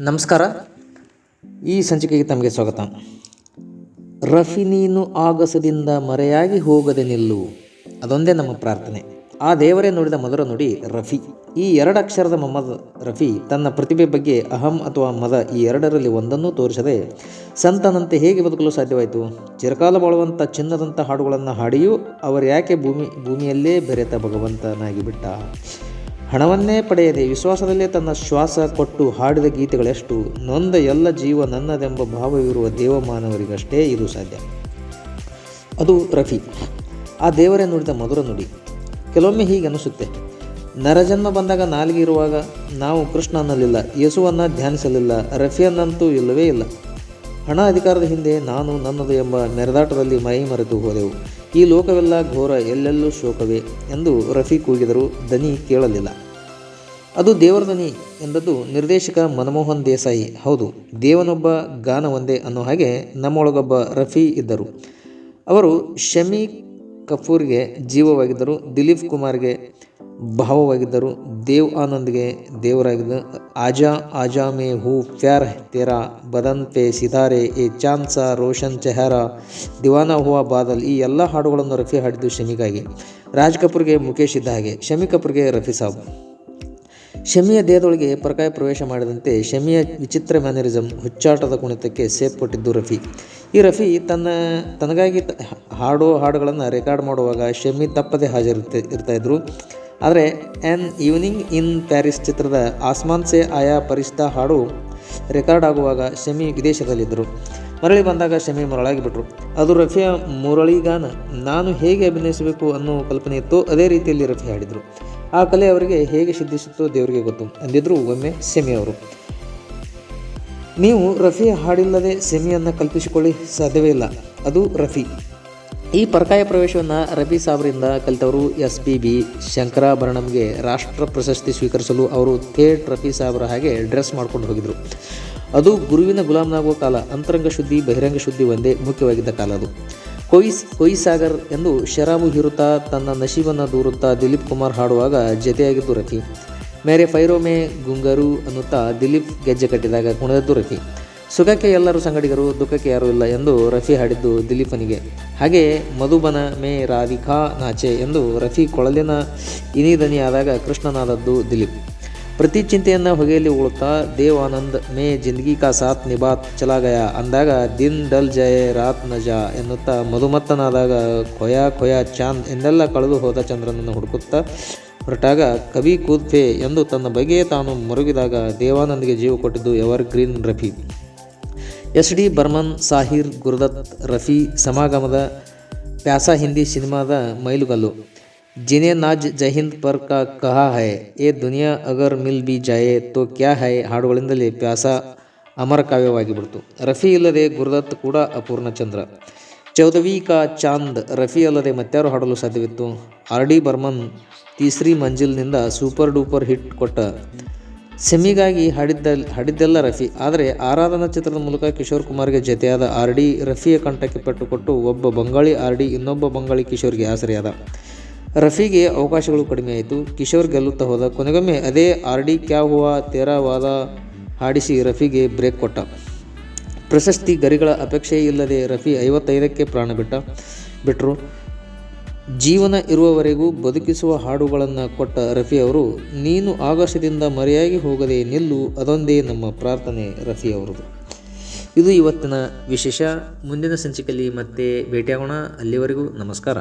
ನಮಸ್ಕಾರ. ಈ ಸಂಚಿಕೆಗೆ ತಮಗೆ ಸ್ವಾಗತ. ರಫಿ ನೀನು ಆಗಸದಿಂದ ಮರೆಯಾಗಿ ಹೋಗದೆ ನಿಲ್ಲು. ಅದೊಂದೇ ನಮ್ಮ ಪ್ರಾರ್ಥನೆ. ಆ ದೇವರೇ ನೋಡಿದ ಮೊದಲ ನುಡಿ ರಫಿ. ಈ ಎರಡು ಅಕ್ಷರದ ಮೊಹಮ್ಮದ್ ರಫಿ ತನ್ನ ಪ್ರತಿಭೆ ಬಗ್ಗೆ ಅಹಂ ಅಥವಾ ಮದ ಈ ಎರಡರಲ್ಲಿ ಒಂದನ್ನೂ ತೋರಿಸದೆ ಸಂತನಂತೆ ಹೇಗೆ ಬದುಕಲು ಸಾಧ್ಯವಾಯಿತು? ಚಿರಕಾಲ ಬಾಳುವಂಥ ಚಿನ್ನದಂಥ ಹಾಡುಗಳನ್ನು ಹಾಡಿಯೂ ಅವರು ಯಾಕೆ ಭೂಮಿ ಭೂಮಿಯಲ್ಲೇ ಬೆರೆತ ಭಗವಂತನಾಗಿ ಬಿಟ್ಟ ಹಣವನ್ನೇ ಪಡೆಯದೆ ವಿಶ್ವಾಸದಲ್ಲೇ ತನ್ನ ಶ್ವಾಸ ಕೊಟ್ಟು ಹಾಡಿದ ಗೀತೆಗಳೆಷ್ಟು ನೊಂದ ಎಲ್ಲ ಜೀವ ನನ್ನದೆಂಬ ಭಾವವಿರುವ ದೇವಮಾನವರಿಗಷ್ಟೇ ಇದು ಸಾಧ್ಯ. ಅದು ರಫಿ. ಆ ದೇವರೇ ನುಡಿದ ಮಧುರ ನುಡಿ. ಕೆಲವೊಮ್ಮೆ ಹೀಗೆ ಅನಿಸುತ್ತೆ ನರಜನ್ಮ ಬಂದಾಗ ನಾಲಿಗೆ ಇರುವಾಗ ನಾವು ಕೃಷ್ಣ ಅನ್ನಲಿಲ್ಲ ಯೇಸುವನ್ನು ಧ್ಯಾನಿಸಲಿಲ್ಲ, ರಫಿಯನ್ನಂತೂ ಇಲ್ಲವೇ ಇಲ್ಲ. ಹಣ ಅಧಿಕಾರದ ಹಿಂದೆ ನಾನು ನನ್ನದು ಎಂಬ ನೆರೆದಾಟದಲ್ಲಿ ಮೈ ಮರೆತು ಹೋದೆವು. ಈ ಲೋಕವೆಲ್ಲ ಘೋರ ಎಲ್ಲೆಲ್ಲೂ ಶೋಕವೇ ಎಂದು ರಫಿ ಕೂಗಿದರು ದನಿ ಕೇಳಲಿಲ್ಲ. ಅದು ದೇವರ ದನಿ ಎಂದದ್ದು ನಿರ್ದೇಶಕ ಮನಮೋಹನ್ ದೇಸಾಯಿ. ಹೌದು, ದೇವನೊಬ್ಬ ಗಾನ ಒಂದೇ ಅನ್ನೋ ಹಾಗೆ ನಮ್ಮೊಳಗೊಬ್ಬ ರಫಿ ಇದ್ದರು. ಅವರು ಶಮಿ ಕಪೂರ್ಗೆ ಜೀವವಾಗಿದ್ದರು, ದಿಲೀಪ್ ಕುಮಾರ್ಗೆ ಭಾವವಾಗಿದ್ದರು. ದೇವ್ ಆನಂದ್ಗೆ ದೇವರಾಗಿದ್ದ ಆಜಾ ಆಜಾ ಮೇ ಹೂ ಪ್ಯಾರ್ ತೇರಾ ಬದನ್ ಪೆ ಸಿತಾರೆ ಎ ಚಾಂದ್ ಸಾ ರೋಷನ್ ಚೆಹರಾ ದಿವಾನಾ ಹುವಾ ಬಾದಲ್ ಈ ಎಲ್ಲ ಹಾಡುಗಳನ್ನು ರಫಿ ಹಾಡಿದ್ದು ಶಮಿಗಾಗಿ. ರಾಜ್ ಕಪೂರ್ಗೆ ಮುಖೇಶ್ ಇದ್ದ ಹಾಗೆ ಶಮಿ ಕಪೂರ್ಗೆ ರಫಿ ಸಾಬ್. ಶಮಿಯ ದೇಹದೊಳಗೆ ಪರಕಾಯ ಪ್ರವೇಶ ಮಾಡಿದಂತೆ ಶಮಿಯ ವಿಚಿತ್ರ ಮ್ಯಾನರಿಸಮ್ ಹುಚ್ಚಾಟದ ಕುಣಿತಕ್ಕೆ ಸೇರ್ಪಟ್ಟಿದ್ದು ರಫಿ. ಈ ರಫಿ ತನ್ನ, ತನಗಾಗಿ ಹಾಡೋ ಹಾಡುಗಳನ್ನು ರೆಕಾರ್ಡ್ ಮಾಡುವಾಗ ಶಮಿ ತಪ್ಪದೇ ಹಾಜರಿರ್ತ ಇರ್ತಾಯಿದ್ರು ಆದರೆ ಆ್ಯನ್ ಈವ್ನಿಂಗ್ ಇನ್ ಪ್ಯಾರಿಸ್ ಚಿತ್ರದ ಆಸ್ಮಾನ್ ಸೆ ಆಯಾ ಪರಿಷ್ಠ ಹಾಡು ರೆಕಾರ್ಡ್ ಆಗುವಾಗ ಶಮಿ ವಿದೇಶದಲ್ಲಿದ್ದರು. ಮರಳಿ ಬಂದಾಗ ಶಮಿ ಮರಳಾಗಿಬಿಟ್ರು. ಅದು ರಫಿಯ ಮುರಳಿಗಾನ ನಾನು ಹೇಗೆ ಅಭಿನಯಿಸಬೇಕು ಅನ್ನೋ ಕಲ್ಪನೆ ಇತ್ತು ಅದೇ ರೀತಿಯಲ್ಲಿ ರಫಿ ಹಾಡಿದರು. ಆ ಕಲೆ ಅವರಿಗೆ ಹೇಗೆ ಸಿದ್ಧಿಸುತ್ತೋ ದೇವರಿಗೆ ಗೊತ್ತು ಅಂದಿದ್ರು ಒಮ್ಮೆ ಸೆಮಿ ಅವರು. ನೀವು ರಫಿ ಹಾಡಿಲ್ಲದೆ ಸೆಮಿಯನ್ನು ಕಲ್ಪಿಸಿಕೊಳ್ಳಿ ಸಾಧ್ಯವೇ ಇಲ್ಲ. ಅದು ರಫಿ. ಈ ಪರಕಾಯ ಪ್ರವೇಶವನ್ನು ರಬಿ ಸಾಬ್ರಿಂದ ಕಲಿತವರು ಎಸ್ ಪಿ ಬಿ ಶಂಕರಾಭರಣಂಗೆ ರಾಷ್ಟ್ರ ಪ್ರಶಸ್ತಿ ಸ್ವೀಕರಿಸಲು ಅವರು ಥೇಟ್ ರಫಿ ಸಾಬ್ರ ಹಾಗೆ ಡ್ರೆಸ್ ಮಾಡ್ಕೊಂಡು ಹೋಗಿದ್ರು. ಅದು ಗುರುವಿನ ಗುಲಾಮನಾಗುವ ಕಾಲ, ಅಂತರಂಗ ಶುದ್ಧಿ, ಬಹಿರಂಗ ಶುದ್ಧಿ ಒಂದೇ ಮುಖ್ಯವಾಗಿದ್ದ ಕಾಲ ಅದು. ಕೊಯ್ಸ್ ಕೊಯ್ಸಾಗರ್ ಎಂದು ಶರಾಬು ಹಿರುತ್ತಾ ತನ್ನ ನಶೀಬನ್ನು ದೂರುತ್ತಾ ದಿಲೀಪ್ ಕುಮಾರ್ ಹಾಡುವಾಗ ಜತೆಯಾಗಿದ್ದು ರಫಿ ಮೇರೆ ಫೈರೋಮೆ ಗುಂಗರು ಅನ್ನುತ್ತಾ ದಿಲೀಪ್ ಗೆಜ್ಜೆ ಕಟ್ಟಿದಾಗ ಕುಣಿದದ್ದು ರಫಿ ಸುಖಕ್ಕೆ ಎಲ್ಲರೂ ಸಂಗಡಿಗರು, ದುಃಖಕ್ಕೆ ಯಾರೂ ಇಲ್ಲ ಎಂದು ರಫಿ ಹಾಡಿದ್ದು ದಿಲೀಪನಿಗೆ. ಹಾಗೆ ಮಧುಬನ ಮೇ ರಾಧಿಕಾ ನಾಚೆ ಎಂದು ರಫಿ ಕೊಳಲಿನ ಇನಿದನಿ ಆದಾಗ ಕೃಷ್ಣನಾದದ್ದು ದಿಲೀಪ್. ಪ್ರತಿ ಚಿಂತೆಯನ್ನು ಹೊಗೆಯಲ್ಲಿ ಉಳುತ್ತಾ ದೇವ್ ಮೇ ಜಿಂದಗಿ ಕಾ ಸಾಥ್ ನಿಭಾತ್ ಚಲಾಗಯ ಅಂದಾಗ ದಿನ್ ಡಲ್ ಜಯ ರಾತ್ನ ಜಾ ಎನ್ನುತ್ತಾ ಮಧುಮತ್ತನಾದಾಗ ಕೊಯ ಕೊಯ ಚಾಂದ್ ಎಂದೆಲ್ಲ ಕಳೆದು ಹೋದ ಚಂದ್ರನನ್ನು ಹುಡುಕುತ್ತಾ ಹೊರಟಾಗ ಕವಿ ಕೂದ್ಫೆ ಎಂದು ತನ್ನ ಬಗೆಯೇ ತಾನು ಮರುಗಿದಾಗ ದೇವಾನಂದ್ಗೆ ಜೀವ ಕೊಟ್ಟಿದ್ದು ಎವರ್ ಗ್ರೀನ್ ರಫಿ. ಎಸ್ ಡಿ ಬರ್ಮನ್, ಸಾಹಿರ್, ಗುರುದತ್, ರಫಿ, ಸಮಾಗಮದ, ಪ್ಯಾಸ ಹಿಂದಿ ಸಿನಿಮಾದ ಮೈಲುಗಲ್ಲು. ಜಿನೇ ನಾಜ್ ಜೈಹಿಂದ್ ಪರ್ ಕಾ ಕಹಾ ಹೈ, ಎ ದುನಿಯಾ ಅಗರ್ ಮಿಲ್ ಬಿ ಜಾಯೆ, ತೋ ಕ್ಯಾ ಹೈ, ಹಾಡುಗಳಿಂದಲೇ ಪ್ಯಾಸ ಅಮರ ಕಾವ್ಯವಾಗಿಬಿಡ್ತು ರಫಿ ಇಲ್ಲದೆ ಗುರುದತ್ ಕೂಡ ಅಪೂರ್ಣ ಚಂದ್ರ. ಚೌದವಿ ಕಾ ಚಾಂದ್, ರಫಿ ಅಲ್ಲದೆ ಮತ್ತಾರು ಹಾಡಲು ಸಾಧ್ಯವಿತ್ತು. ಆರ್ ಡಿ ಬರ್ಮನ್, ತೀಸ್ರಿ ಮಂಜಿಲ್ನಿಂದ ಸೂಪರ್ ಡೂಪರ್ ಹಿಟ್ ಕೊಟ್ಟ ಸೆಮಿಗಾಗಿ ಹಾಡಿದ್ದ ಹಾಡಿದ್ದೆಲ್ಲ ರಫಿ. ಆದರೆ ಆರಾಧನಾ ಚಿತ್ರದ ಮೂಲಕ ಕಿಶೋರ್ ಕುಮಾರ್ಗೆ ಜತೆಯಾದ ಆರ್ ಡಿ ರಫಿಯ ಕಂಠಕ್ಕೆ ಪೆಟ್ಟುಕೊಟ್ಟು ಒಬ್ಬ ಬಂಗಾಳಿ ಆರ್ ಡಿ, ಇನ್ನೊಬ್ಬ ಬಂಗಾಳಿ ಕಿಶೋರ್ಗೆ ಆಸರೆಯಾದ. ರಫಿಗೆ ಅವಕಾಶಗಳು ಕಡಿಮೆಯಾಯಿತು ಕಿಶೋರ್ ಗೆಲ್ಲುತ್ತಾ ಹೋದ ಕೊನೆಗೊಮ್ಮೆ ಅದೇ ಆರ್ ಡಿ ಕ್ಯಾ ಹುವಾ ತೇರಾ ಹಾಡಿಸಿ ರಫಿಗೆ ಬ್ರೇಕ್ ಕೊಟ್ಟ. ಪ್ರಶಸ್ತಿ ಗರಿಗಳ ಅಪೇಕ್ಷೆ ಇಲ್ಲದೆ ರಫಿ ಐವತ್ತೈದಕ್ಕೆ ಪ್ರಾಣ ಬಿಟ್ಟ ಬಿಟ್ಟರು ಜೀವನ ಇರುವವರೆಗೂ ಬದುಕಿಸುವ ಹಾಡುಗಳನ್ನು ಕೊಟ್ಟ ರಫಿ ಅವರು, ನೀನು ಆಕಾಶದಿಂದ ಮರೆಯಾಗಿ ಹೋಗದೆ ನಿಲ್ಲು, ಅದೊಂದೇ ನಮ್ಮ ಪ್ರಾರ್ಥನೆ, ರಫಿ ಅವರದು. ಇದು ಇವತ್ತಿನ ವಿಶೇಷ. ಮುಂದಿನ ಸಂಚಿಕೆಯಲ್ಲಿ ಮತ್ತೆ ಭೇಟಿಯಾಗೋಣ. ಅಲ್ಲಿವರೆಗೂ ನಮಸ್ಕಾರ.